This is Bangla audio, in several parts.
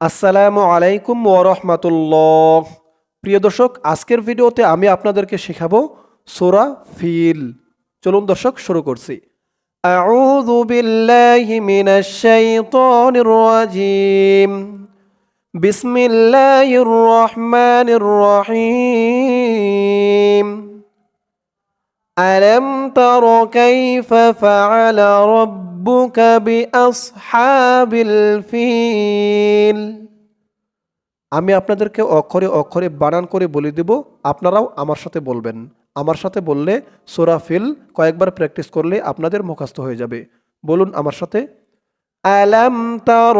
আসসালামু আলাইকুম ওরহমাতুল্লাহ প্রিয় দর্শক আজকের ভিডিওতে আমি আপনাদেরকে শেখাবো সোরা ফিল চলুন দর্শক শুরু করছি আউযু বিল্লাহি মিনাশ শাইতানির রাজিম বিসমিল্লাহির রহমানির রহিম ألم تر كيف فعل ربك بأصحاب الفيل আমি আপনাদেরকে অক্ষরে অক্ষরে বানান করে বলে দেব আপনারাও আমার সাথে বলবেন আমার সাথে বললে সোরা ফিল কয়েকবার প্র্যাকটিস করলে আপনাদের মুখস্থ হয়ে যাবে বলুন আমার সাথে আলাম তার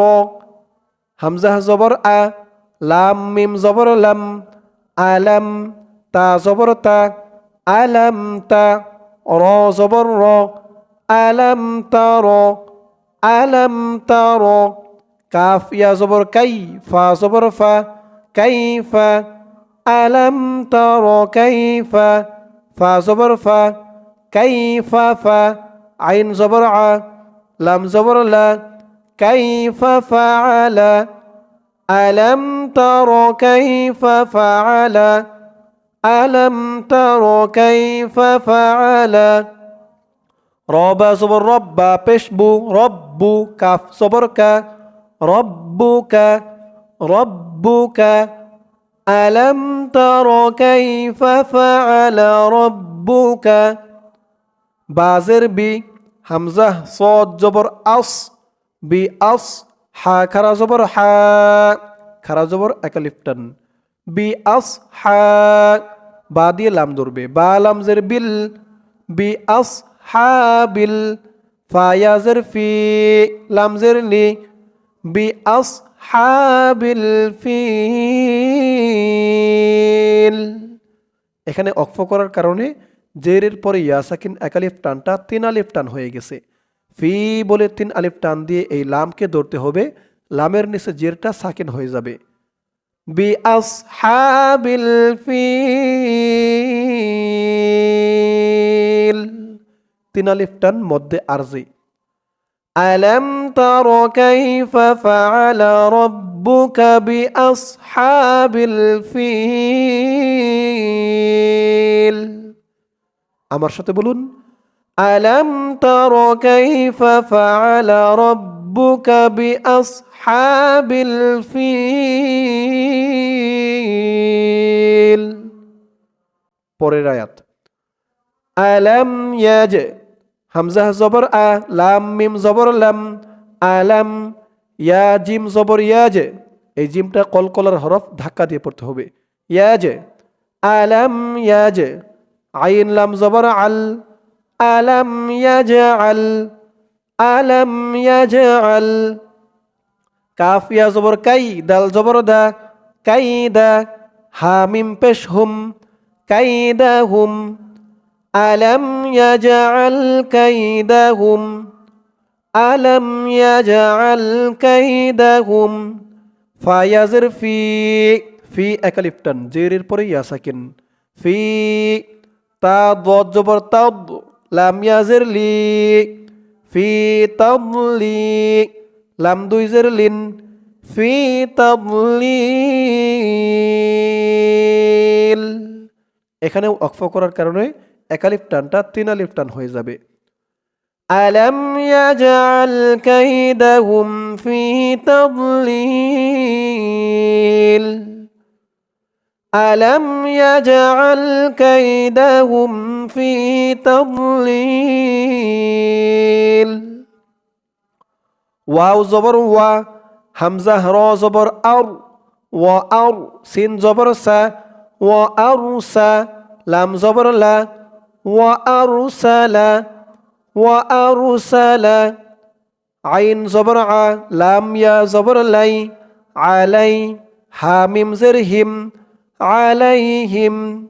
হামজা জবর আ লাম মিম জবর লাম আলাম তা জবর তা আলাম তা র জবর র আলাম তার আলাম তার কাফ ইয়া জবর কাই ফা জবর ফা কাইফা আলাম তার কাইফা ফা জবর ফা কাইফা ফা আইন জবর আ লাম জবর লা কাইফা ফাআলা ألم تر كيف فعل ألم تر كيف فعل রবা সবর রব্বা পেশবু, রব্বু কাফ সবর কা, রব্বু কা রব্বু কা। আলম তর কাইফ ফাআল বাজের বি, হামজা, সদ জবর আস, বি আস, হা, খারা জবর হা। খারা জবর একালিফটান বি আস, হা। বা দিয়ে লাম ধরবে। বা লাম বিল, বি আস হা বিল ফায়াজের ফি লামজের লি বি আস হা বিল ফিল এখানে অক্ফ করার কারণে জেরের পরে ইয়াসাকিন একালিফ টানটা তিন আলিফ টান হয়ে গেছে। ফি বলে তিন আলিফ টান দিয়ে এই লামকে ধরতে হবে, লামের নিচে জেরটা সাকিন হয়ে যাবে। বি আসহাবিল ফিল তিনালিফটান মধ্যে আরজি। আলম তর কাইফ ফাআল রাব্বুকা বিআসহাবিল ফিল। আমার সাথে বলুন, আলম তর কাইফ ফাআল রাব্বুকা বিআসহাবিল ফিল। পরের আয়াত। আলম ইয়াজ হামজা জবর আ, লাম, মিম জবর লাম আলাম ইয়া, জিম জবর ইয়াজ এই জিমটা কলকলার হরফ ধাক্কা দিয়ে পড়তে হবে। ইয়াজ আলাম ইয়াজ আইন, লাম, জবর, আল। আলাম ইয়াজআল আলাম ইয়াজআল কাফ, ইয়া, জবর, কাই, দাল, জবর, দা। কাইদা হামিম পেশ, হুম। কাইদা হুম। আলাম ইয়াজআল কাইদাহুম আলাম ইয়াজআল কাইদাহুম ফায়াজের ফি ফি একালিফটান জেরের পরে ইয়াসাকিন ফি তা দদ জবর তাদ লাম ইয়াজের লি ফি তাদলি লাম দুই জের লিন ফি তাদলিল এখানে অক্ফ করার কারণে একালিফ টানটা তিনালিফ টান হয়ে যাবে। আলম ইয়াজআল কাইদাহুম ফি তাদলিল আলম ইয়াজআল কাইদাহুম ফি তাদলিল ওয়াও জবর ওয়া, হামজা র জবর আর ওয়া আর সিন জবর সা, ওয়া আর সা, লাম জবর লা وأرسل وأرسل عين زبر ع لام يا زبر لي علي حامم زرهم عليهم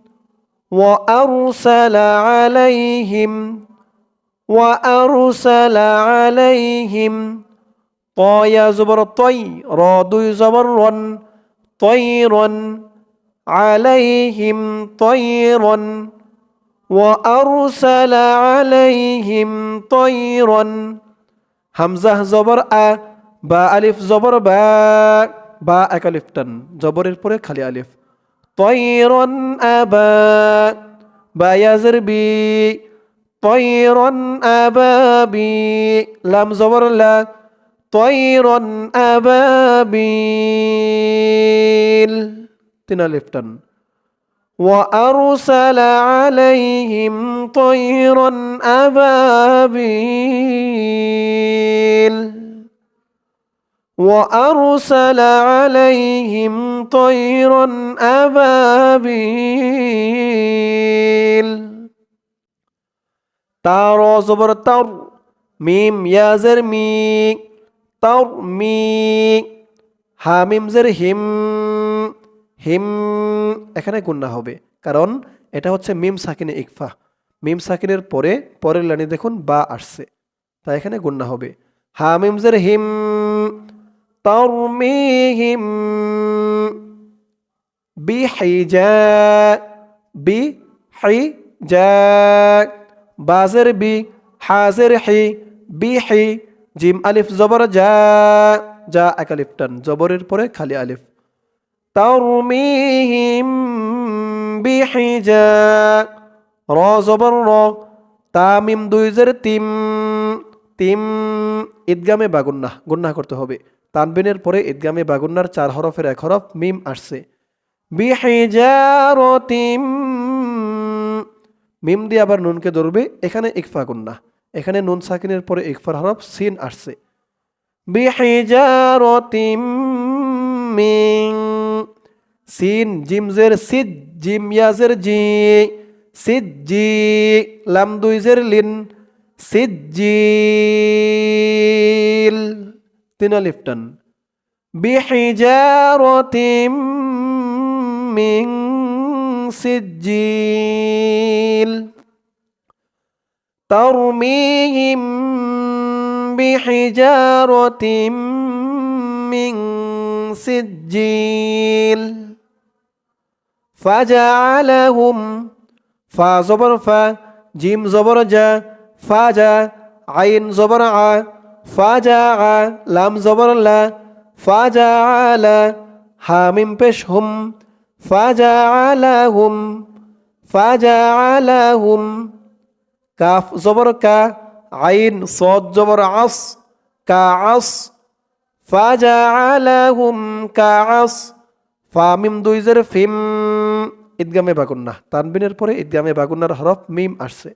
وأرسل عليهم وأرسل عليهم طايا زبر طي راد زبر رن طيرا عليهم طيرا وأرسل عليهم طيرا হামজাহ জবর আ বা আলিফ জবর বা বা এক আলিফ টান জবরের পরে খালি আলিফ তৈরন আবা বা ইয়াজের বি তৈরন আবাবি লাম জবর লা তৈরন আবাবিল তিন আলিফ টান وأرسل عليهم طيرا أبابيل. وأرسل عليهم طيرا أبابيل. تارو زبر تر ميم يا زر مي تر مي حاميم زر هم হিম এখানে গুন্না হবে। কারণ এটা হচ্ছে মিম সাকিনে ইকফা। মিম সাকিনের পরে, পরের লাইনে দেখুন বা আসছে। তাই এখানে গুন্না হবে। হামিম জের হিম তরমিহিম বিহিজা বি হাই যা বাজের বি হাজের হি, বি হি জিম আলিফ জবর যা যা এক আলিফ টান। জবরের পরে খালি আলিফ। তরমিহিম বিহিজা র জবর র, তামিম দুই জের তিম তিম ঈদগামে বাগুন্না গুন্না করতে হবে। তানবিনের পরে ঈদগামে বাগুন্নার চার হরফের এক হরফ মিম আসছে। বিহিজারতিম মিম দিয়ে আবার নুনকে ধরবে, এখানে ইকফা গুন্না, এখানে নুন সাকিনের পরে ইকফার হরফ সিন আসছে। বিহিজারতিম মিন সিন জিমজের সিদ জিম ইয়াজের জি সিদ জি লাম দুইজের লিন সিদ জিল তিন লিফটন বিহিজারতিম মিন সিজ্জিল ترميهم بحجارة من سجيل ফাজালাহুম ফা জবর ফা জিম জবর জা ফাজা আইন জবর আ ফাজা আ লাম জবর লা ফাজা আলা হামিম পেশ হুম ফাজা আলা হুম ফাজা আলা হুম কাফ জবর কা আইন সদ জবর আস কা আস ফাজা আলা হুম কা আস ফামিম দুই জের ফিম ঈদগামে বাগুন্না তানবিনের পরে ইদগামে বাগুন্নার হরফ মিম আসছে।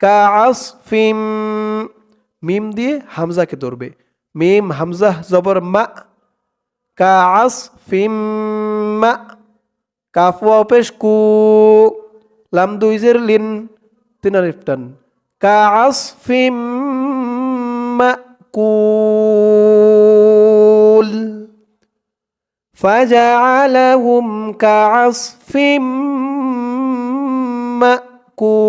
কা আস ফিম, মিম দিয়ে হামজাকে ধরবে। মিম, হামজা, জবর, মা। কা আস ফিম, মা। কাফওয়া পেশ কু। লাম দুই জের, লিন। তিন আলিফ টান কা আস ফিম মাকুল فجعلهم كعصف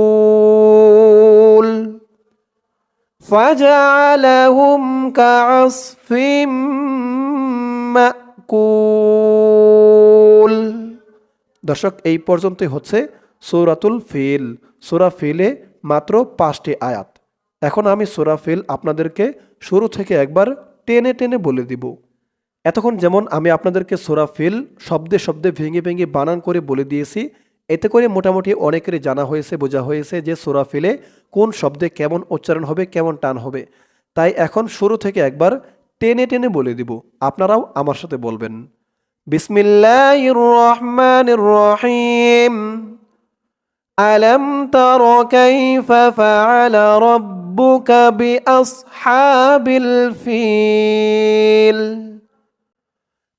مأكول فجعلهم كعصف মাকুল দর্শক এই পর্যন্তই হচ্ছে সৌরাতুল ফিল সূরা ফিলে মাত্র পাঁচটি আয়াত এখন আমি সূরা ফিল আপনাদেরকে শুরু থেকে একবার টেনে টেনে বলে দিব এতক্ষণ যেমন আমি আপনাদেরকে সোরা ফিল শব্দে শব্দে ভেঙে ভেঙে বানান করে বলে দিয়েছি এতে করে মোটামুটি অনেকেরই জানা হয়েছে বোঝা হয়েছে যে সোরা ফিলে কোন শব্দে কেমন উচ্চারণ হবে কেমন টান হবে তাই এখন শুরু থেকে একবার টেনে টেনে বলে দিব আপনারাও আমার সাথে বলবেন বিসমিল্লাহির রহমানির রহিম ألم تر كيف فعل ربك بأصحاب الفيل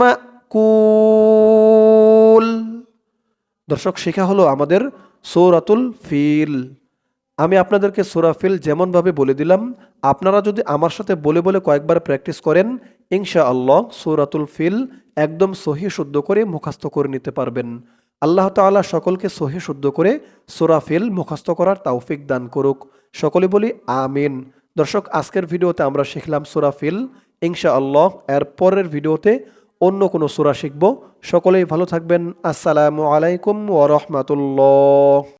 মাকুল। দর্শক, শেখা হলো আমাদের সৌরাতুল ফিল। আমি আপনাদেরকে সোরাফিল যেমনভাবে বলে দিলাম, আপনারা যদি আমার সাথে বলে বলে কয়েকবার প্র্যাকটিস করেন ইনশা আল্লাহ সৌরাতুল ফিল একদম সহি শুদ্ধ করে মুখাস্ত করে নিতে পারবেন। আল্লাহ তালা সকলকে সহি শুদ্ধ করে সোরাফিল মুখাস্ত করার তাওফিক দান করুক। সকলে বলি আমিন। দর্শক, আজকের ভিডিওতে আমরা শিখলাম সোরাফিল ইনশা আল্লাহ এর পরের ভিডিওতে অন্য কোনো সুরা শিখব। সকলেই ভালো থাকবেন। আসসালামু আলাইকুম ওরহমাতুল্লাহ